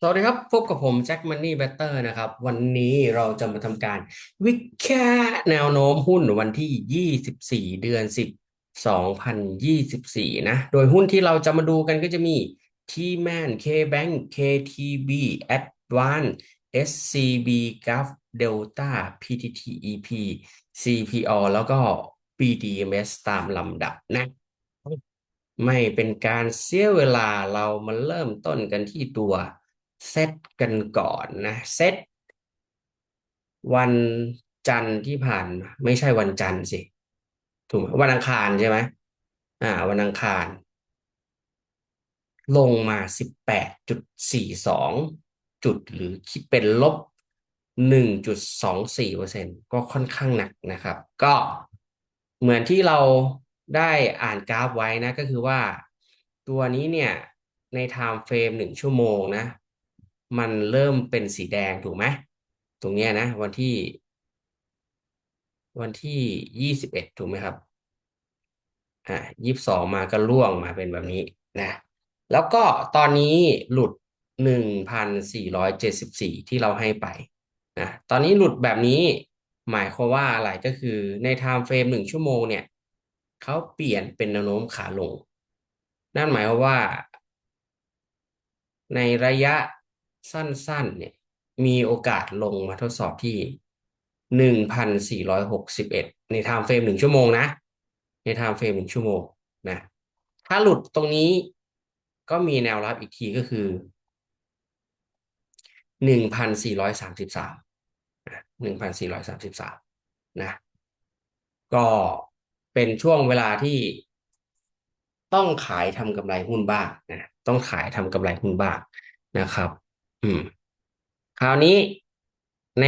สวัสดีครับ พบกับผมแจ็คมันนี่เบเตอร์นะครับ วันนี้เราจะมาทำการ วิเคราะห์แนวโน้มหุ้นวันที่ 24 เดือน 10 2024 นะ โดยหุ้นที่เราจะมาดูกันก็จะมี T-Man K-Bank KTB Advance SCB Gulf Delta PTTEP CPO แล้วก็ BDMs ตามลำดับนะไม่เป็นการเสียเวลาเรามาเริ่มต้นกันที่ตัว เซตกันก่อนนะเซตวันจันทร์ที่ผ่านไม่ใช่วันจันทร์สิถูกไหมวันอังคารใช่ไหมอ่า วันอังคาร ลงมาสิบแปดจุดสี่สองจุดหรือคิดเป็นลบหนึ่งจุดสองสี่เปอร์เซ็นก็ค่อนข้างหนักนะครับ ก็เหมือนที่เราได้อ่านกราฟไว้นะ ก็คือว่าตัวนี้เนี่ยในไทม์เฟรมหนึ่งชั่วโมงนะ มันเริ่มเป็นสีแดงถูกไหมตรงเนี้ยนะ วันที่ วันที่ยี่สิบเอ็ดถูกไหมครับ อ่ายี่สิบสองมาก็ล่วงมาเป็นแบบนี้นะ แล้วก็ตอนนี้หลุดหนึ่งพันสี่ร้อยเจ็ดสิบสี่ที่เราให้ไปนะตอนนี้หลุดแบบนี้หมายความว่าอะไรก็คือในไทม์เฟรมหนึ่งชั่วโมงเนี่ยเขาเปลี่ยนเป็นแนวโน้มขาลง นั่นหมายความว่า ในระยะ สั้นๆ เนี่ย มีโอกาสลงมาทดสอบที่หนึ่งพันสี่ร้อยหกสิบเอ็ดในไทม์เฟรมหนึ่งชั่วโมงนะ ในไทม์เฟรมหนึ่งชั่วโมงนะ ถ้าหลุดตรงนี้ก็มีแนวรับอีกทีก็คือหนึ่งพันสี่ร้อยสามสิบสามหนึ่งพันสี่ร้อยสามสิบสามนะ ก็เป็นช่วงเวลาที่ต้องขายทำกำไรหุ้นบ้างนะ ต้องขายทำกำไรหุ้นบ้างนะครับ อืม คราวนี้ใน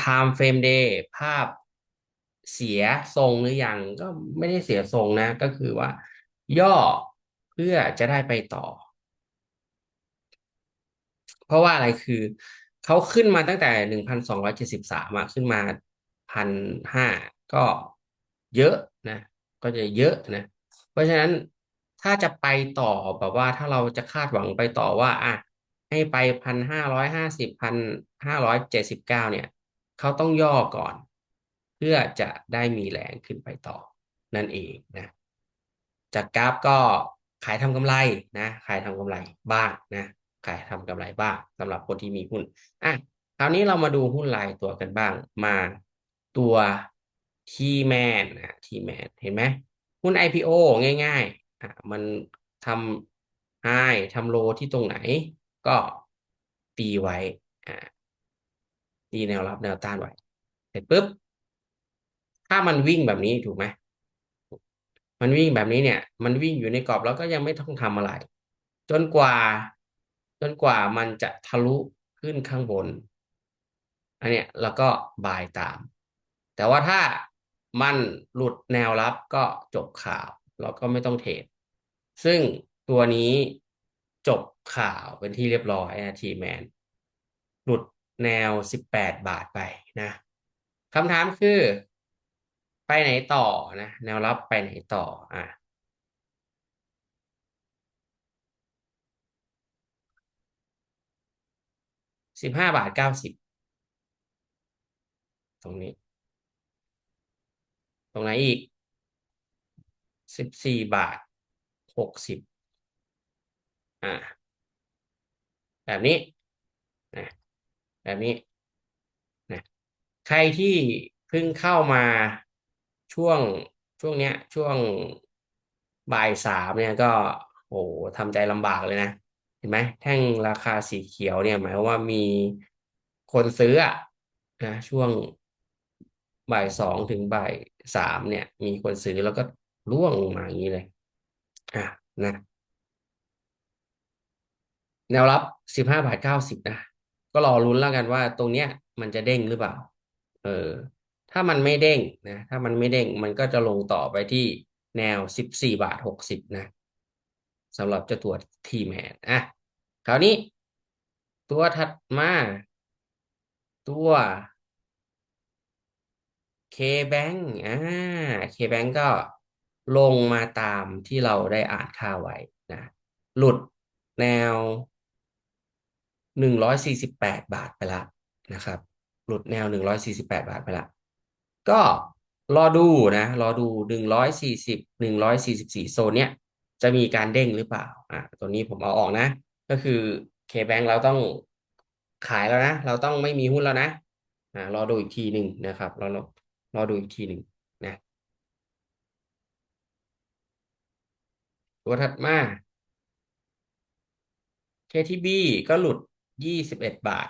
time frame day ภาพเสียทรงหรือยังก็ไม่ได้เสียทรงนะ ก็คือว่า ย่อเพื่อจะได้ไปต่อ เพราะว่าอะไรคือเขาขึ้นมาตั้งแต่หนึ่งพันสองร้อยเจ็ดสิบสามขึ้นมาพันห้าก็เยอะนะ ก็จะเยอะนะ เพราะฉะนั้นถ้าจะไปต่อแบบว่าถ้าเราจะคาดหวังไปต่อว่า อะ ให้ไปพันห้าร้อยห้าสิบพันห้าร้อยเจ็ดสิบเก้าเนี่ยเขาต้องย่อก่อน เพื่อจะได้มีแรงขึ้นไปต่อนั่นเองนะ จากกราฟก็ขายทำกำไรนะ ขายทำกำไรบ้างนะขายทำกำไรบ้างสำหรับคนที่มีหุ้นอะคราวนี้เรามาดูหุ้นรายตัวกันบ้างมาตัวทีแมนนะทีแมนเห็นไหมหุ้น IPO ง่ายๆอะมันทำไฮทำโลที่ตรงไหน ก็ตีไว้อ่าตีแนวรับแนวต้านไว้ เสร็จปุ๊บ ถ้ามันวิ่งแบบนี้ถูกไหมมันวิ่งแบบนี้เนี่ย มันวิ่งอยู่ในกรอบแล้วก็ยังไม่ต้องทำอะไร จนกว่า จนกว่ามันจะทะลุขึ้นข้างบน อันเนี้ยแล้วก็บายตาม แต่ว่าถ้ามันหลุดแนวรับก็จบข่าว แล้วก็ไม่ต้องเทรดซึ่งตัวนี้ จบข่าวเป็นที่เรียบร้อยนะทีแมนหลุดแนวสิบแปดบาทไปนะคำถามคือ ไปไหนต่อนะ แนวรับไปไหนต่ออะสิบห้าบาทเก้าสิบตรงนี้ ตรงไหนอีกสิบสี่บาทหกสิบ อ่า แบบนี้นะแบบนี้นะใครที่เพิ่งเข้ามาช่วงช่วงเนี้ย ช่วงบ่ายสามเนี่ยก็ โอ้ทำใจลำบากเลยนะ เห็นไหมแท่งราคาสีเขียวเนี่ย หมายว่ามีคนซื้ออะนะช่วงบ่ายสองถึงบ่ายสามเนี่ย มีคนซื้อแล้วก็ร่วงลงมาอย่างนี้เลย อะนะ แนวรับสิบห้าบาทเก้าสิบนะ ก็รอลุ้นแล้วกันว่าตรงเนี้ยมันจะเด้งหรือเปล่า เออ ถ้ามันไม่เด้งนะ ถ้ามันไม่เด้งมันก็จะลงต่อไปที่แนวสิบสี่บาทหกสิบนะสำหรับจ้าตัวทีแมนอะ คราวนี้ ตัวถัดมา ตัว K-Bank อ่า K-Bank ก็ลงมาตามที่เราได้อ่านข่าไว้นะ หลุดแนว หนึ่งร้อยสี่สิบแปดบาทไปละนะครับ หลุดแนวหนึ่งร้อยสี่สิบแปดบาทไปละ ก็รอดูนะ รอดูหนึ่งร้อยสี่สิบหนึ่งร้อยสี่สิบสี่โซนเนี้ยจะมีการเด้งหรือเปล่า อะตัวนี้ผมเอาออกนะ ก็คือ KBank เราต้องขายแล้วนะ เราต้องไม่มีหุ้นแล้วนะ อ่ารอดูอีกทีหนึ่งนะครับ รอรอรอดูอีกทีหนึ่งนะ ตัวถัดมา KTB ก็หลุด ยี่สิบเอ็ดบาท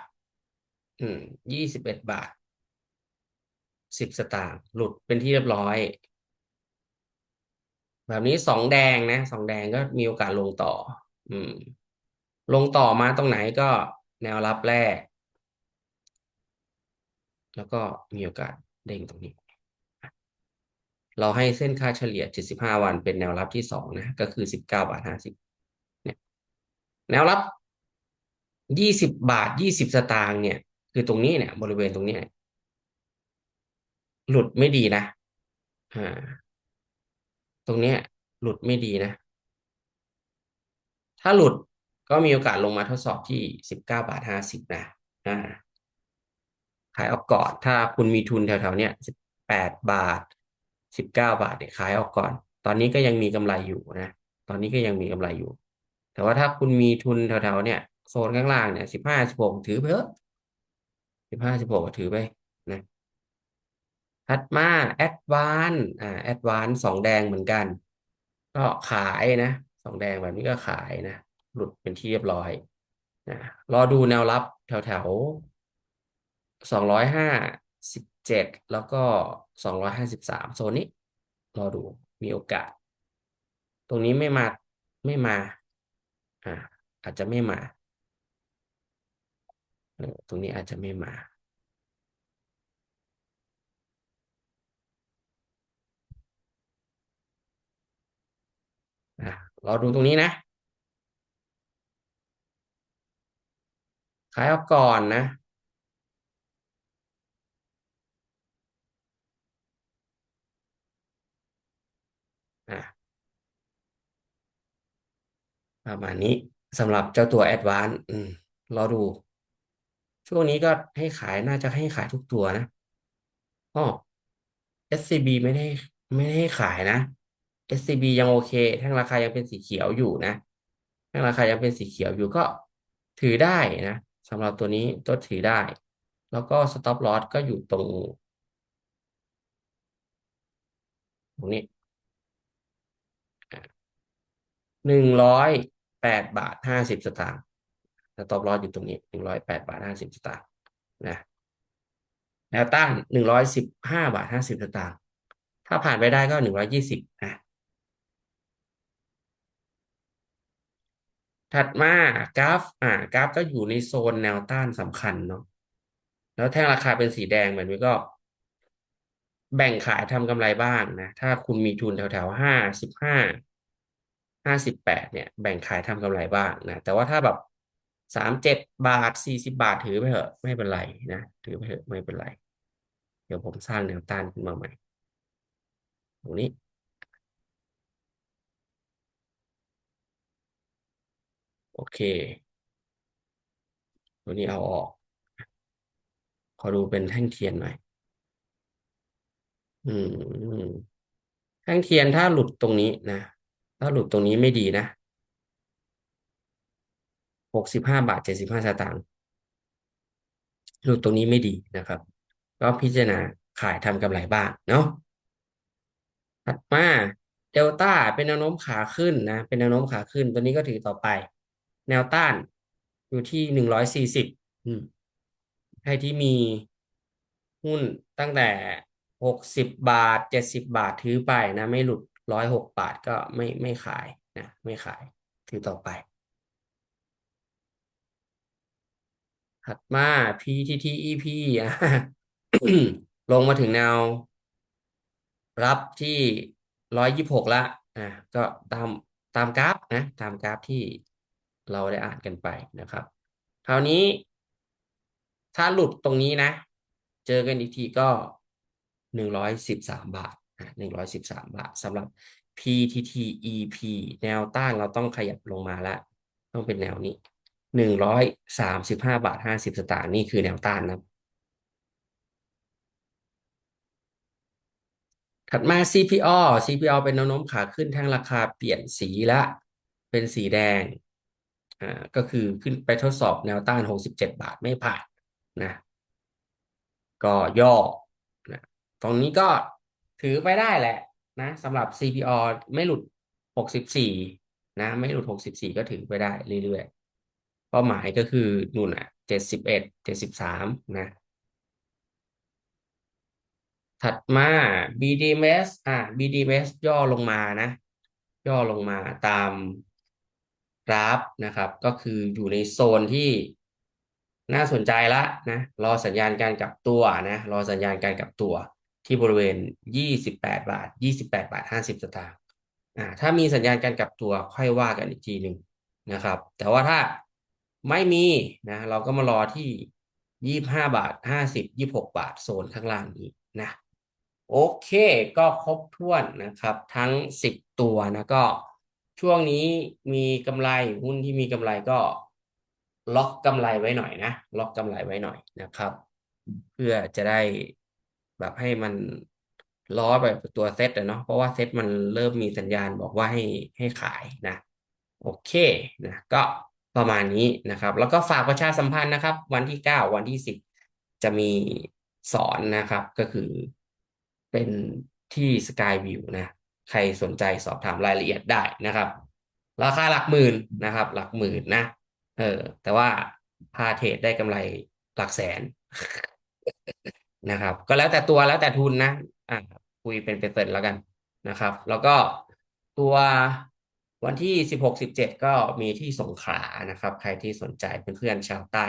อืมยี่สิบเอ็ดบาทสิบสตางค์หลุดเป็นที่เรียบร้อย แบบนี้สองแดงนะสองแดงก็มีโอกาสลงต่อ อืม ลงต่อมาตรงไหนก็แนวรับแรก แล้วก็มีโอกาสเด้งตรงนี้ เราให้เส้นค่าเฉลี่ย 75 วันเป็นแนวรับที่สองนะ ก็คือ 19บาท50เนี่ยแนวรับ 20บบาท20สตางค์เนี่ย คือตรงนี้เนี่ย บริเวณตรงนี้หลุดไม่ดีนะอ่าตรงเนี้ย หลุดไม่ดีนะ ถ้าหลุดก็มีโอกาสลงมาทดสอบที่19บเก้าบาท50นะอ่าขายออกก่อน ถ้าคุณมีทุนแถวๆเนี้ย18บแปดบาท19บาทเนี่ยขายออกก่อน ตอนนี้ก็ยังมีกำไรอยู่นะ ตอนนี้ก็ยังมีกำไรอยู่ แต่ว่าถ้าคุณมีทุนแถวๆเนี่ย โซนข้างล่างเนี่ย15 16ถือไปเถอะ15 16ถือไปนะถัดมาแอดวานอ่าแอดวานสองแดงเหมือนกัน ก็ขายนะสองแดงแบบนี้ก็ขายนะ หลุดเป็นที่เรียบร้อยนะรอดูแนวรับแถวแถวสองร้อยห้าสิบเจ็ดแล้วก็สองร้อยห้าสิบสามโซนนี้ รอดูมีโอกาส ตรงนี้ไม่มาไม่มา อ่า อาจจะไม่มา ตรงนี้อาจจะไม่มาอะรอดูตรงนี้นะ ขายออกก่อนนะประมาณนี้สำหรับเจ้าตัว Advance อืมรอดู ช่วงนี้ก็ให้ขายน่าจะให้ขายทุกตัวนะอ๋อ SCB ไม่ได้ไม่ได้ให้ขายนะ SCB ยังโอเค แท่งราคายังเป็นสีเขียวอยู่นะ แท่งราคายังเป็นสีเขียวอยู่ก็ถือได้นะสำหรับตัวนี้ตัวถือได้ แล้วก็ stop loss ก็อยู่ตรง ตรงนี้หนึ่งร้อยแปดบาทห้าสิบสตางค์ สต็อปลอสอยู่ตรงนี้หนึ่งร้อยแปดบาทห้าสิบสตางค์นะแนวต้านหนึ่งร้อยสิบห้าบาทห้าสิบสตางค์ถ้าผ่านไปได้ก็หนึ่งร้อยยี่สิบนะถัดมากราฟ อ่ากราฟก็อยู่ในโซนแนวต้านสำคัญเนาะแล้วแท่งราคาเป็นสีแดงแบบนี้ก็แบ่งขายทำกำไรบ้างนะ ถ้าคุณมีทุนแถวๆห้าสิบห้าห้าสิบแปดเนี่ย แบ่งขายทำกำไรบ้างนะ แต่ว่าถ้าแบบ สามเจ็ดบาทสี่สิบาทถือไปเถอะ ไม่เป็นไรนะ ถือไปเถอะไม่เป็นไร เดี๋ยวผมสร้างแนวต้านขึ้นมาใหม่ ตรงนี้ โอเค ตัวนี้เอาออก ขอดูเป็นแท่งเทียนหน่อย อืม แท่งเทียนถ้าหลุดตรงนี้นะ ถ้าหลุดตรงนี้ไม่ดีนะ หกสิบห้าบาทเจ็ดสิบห้าสตางค์หลุดตรงนี้ไม่ดีนะครับ ก็พิจารณาขายทำกำไรบ้างเนาะถัดมาเดลต้าเป็นแนวโน้มขาขึ้นนะ เป็นแนวโน้มขาขึ้น ตัวนี้ก็ถือต่อไป แนวต้านอยู่ที่หนึ่งร้อยสี่สิบใครที่มีหุ้นตั้งแต่หกสิบบาทเจ็ดสิบบาทถือไปนะ ไม่หลุดร้อยหกบาทก็ไม่ไม่ขายนะ ไม่ขายถือต่อไป ถัดมา PTTEP อะลงมาถึงแนว รับที่ร้อยยี่หกละอะก็ตามตามกราฟนะตามกราฟที่เราได้อ่านกันไปนะครับ คราวนี้ ถ้าหลุดตรงนี้นะ เจอกันอีกทีก็หนึ่งร้อยสิบสามบาทอะหนึ่งร้อยสิบสามบาทสำหรับ PTTEP แนวต้านเราต้องขยับลงมาล้วต้องเป็นแนวนี้ หนึ่งร้อยสามสิบห้าบาทห้าสิบสตางค์นี่คือแนวต้านนะถัดมา CPO CPO เป็นแนวโน้มขาขึ้นแท่งราคาเปลี่ยนสีละ เป็นสีแดงอ่าก็คือขึ้นไปทดสอบแนวต้านหกสิบเจ็ดบาทไม่ผ่านนะ ก็ย่อนะตรงนี้ก็ถือไปได้แหละนะสำหรับ CPO ไม่หลุดหกสิบสี่นะ ไม่หลุดหกสิบสี่ก็ถือไปได้เรื่อยๆ เป้าหมายก็คือนู่นอะเจ็ดสิบเอ็ดเจ็ดสิบสามนะ ถัดมา BDMs อ่า BDMs ย่อลงมานะ ย่อลงมาตามกราฟนะครับ ก็คืออยู่ในโซนที่น่าสนใจละนะ รอสัญญาณการกลับตัวนะ รอสัญญาณการกลับตัวที่บริเวณ 28 บาท 28 บาท 50 สตางค์อ่าถ้ามีสัญญาณการกลับตัวค่อยว่ากันอีกทีหนึ่งนะครับ แต่ว่าถ้า ไม่มีนะ เราก็มารอที่25บาท50 26บยี่หกบาทโซนข้างล่างนี้นะ โอเค ก็ครบถ้วนนะครับ ทั้งสิบตัวนะก็ช่วงนี้มีกำไรหุ้นที่มีกำไรก็ล็อกกำไรไว้หน่อยนะล็อกกำไรไว้หน่อยนะครับ เพื่อจะได้แบบให้มันล้อแบบตัวเซ็ตอะเนาะเพราะว่าเซ็ตมันเริ่มมีสัญญาณบอกว่าให้ให้ขายนะ โอเคนะก็ ประมาณนี้นะครับ แล้วก็ฝากประชาสัมพันธ์นะครับ วันที่เก้าวันที่สิบจะมีสอนนะครับ ก็คือเป็นที่ Skyview นะ ใครสนใจสอบถามรายละเอียดได้นะครับ ราคาหลักหมื่นนะครับ หลักหมื่นนะ เออ แต่ว่าพาเทรดได้กำไรหลักแสนนะครับ ก็แล้วแต่ตัวแล้วแต่ทุนนะ อะคุยเป็นเปอร์เซ็นต์แล้วกันนะครับ แล้วก็ตัว วันที่สิบหกสิบเจ็ดก็มีที่สงขลานะครับ ใครที่สนใจเพื่อนๆชาวใต้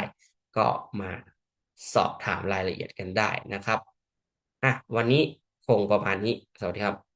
ก็มาสอบถามรายละเอียดกันได้นะครับอะวันนี้คงประมาณนี้ สวัสดีครับ